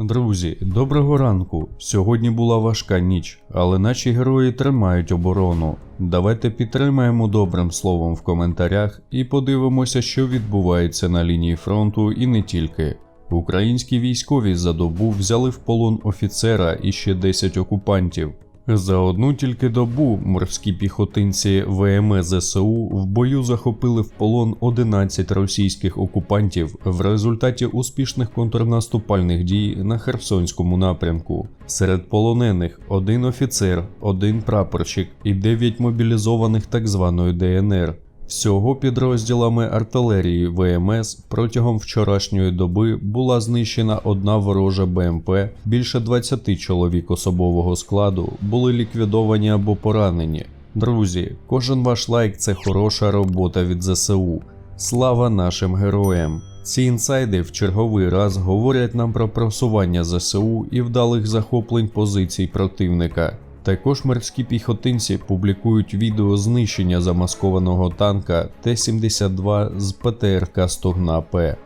Друзі, доброго ранку. Сьогодні була важка ніч, але наші герої тримають оборону. Давайте підтримаємо добрим словом в коментарях і подивимося, що відбувається на лінії фронту і не тільки. Українські військові за добу взяли в полон офіцера і ще 10 окупантів. За одну тільки добу морські піхотинці ВМС ЗСУ в бою захопили в полон 11 російських окупантів в результаті успішних контрнаступальних дій на Херсонському напрямку. Серед полонених один офіцер, один прапорщик і 9 мобілізованих так званої ДНР. Всього підрозділами артилерії ВМС протягом вчорашньої доби була знищена одна ворожа БМП, більше 20 чоловік особового складу були ліквідовані або поранені. Друзі, кожен ваш лайк це хороша робота від ЗСУ. Слава нашим героям! Ці інсайди в черговий раз говорять нам про просування ЗСУ і вдалих захоплень позицій противника. Також морські піхотинці публікують відео знищення замаскованого танка Т-72 з ПТРК Стогна П.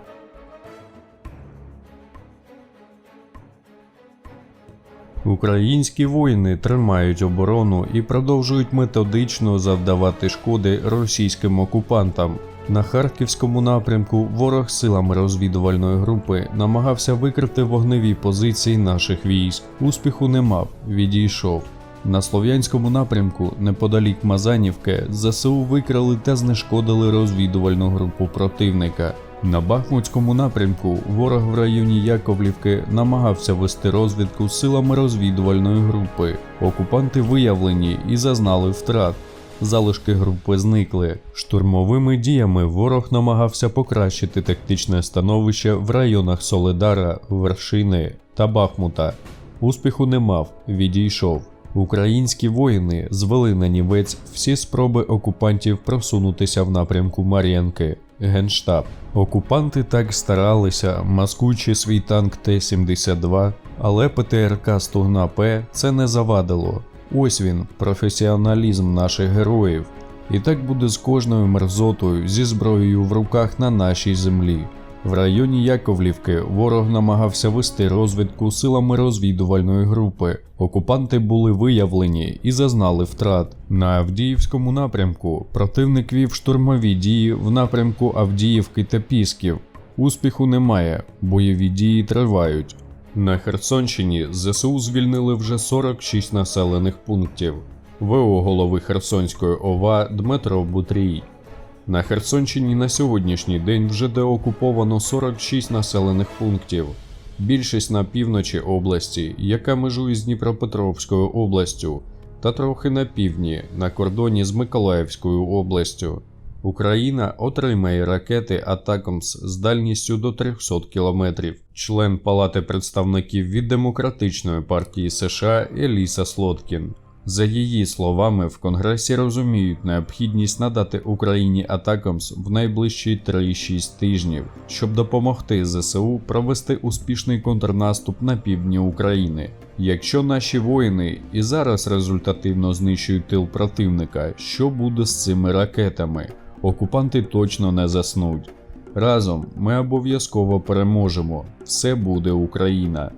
Українські воїни тримають оборону і продовжують методично завдавати шкоди російським окупантам. На харківському напрямку ворог силами розвідувальної групи намагався викрити вогневі позиції наших військ. Успіху не мав, відійшов. На слов'янському напрямку, неподалік Мазанівки, ЗСУ викрали та знешкодили розвідувальну групу противника. На Бахмутському напрямку ворог в районі Яковлівки намагався вести розвідку силами розвідувальної групи. Окупанти виявлені і зазнали втрат. Залишки групи зникли. Штурмовими діями ворог намагався покращити тактичне становище в районах Соледара, Вершини та Бахмута. Успіху не мав, відійшов. Українські воїни звели на нівець всі спроби окупантів просунутися в напрямку Мар'янки. Генштаб. Окупанти так старалися, маскуючи свій танк Т-72, але ПТРК Стогна П це не завадило. Ось він, професіоналізм наших героїв. І так буде з кожною мерзотою зі зброєю в руках на нашій землі. В районі Яковлівки ворог намагався вести розвідку силами розвідувальної групи. Окупанти були виявлені і зазнали втрат. На Авдіївському напрямку противник вів штурмові дії в напрямку Авдіївки та Пісків. Успіху немає, бойові дії тривають. На Херсонщині ЗСУ звільнили вже 46 населених пунктів. ВО голови Херсонської ОВА Дмитро Бутрій. На Херсонщині на сьогоднішній день вже деокуповано 46 населених пунктів. Більшість на півночі області, яка межує з Дніпропетровською областю, та трохи на півдні, на кордоні з Миколаївською областю. Україна отримає ракети Атакамс з дальністю до 300 км. Член Палати представників від Демократичної партії США Еліса Слоткін. За її словами, в Конгресі розуміють необхідність надати Україні Атакамс в найближчі 3-6 тижнів, щоб допомогти ЗСУ провести успішний контрнаступ на півдні України. Якщо наші воїни і зараз результативно знищують тил противника, що буде з цими ракетами? Окупанти точно не заснуть. Разом ми обов'язково переможемо. Все буде Україна.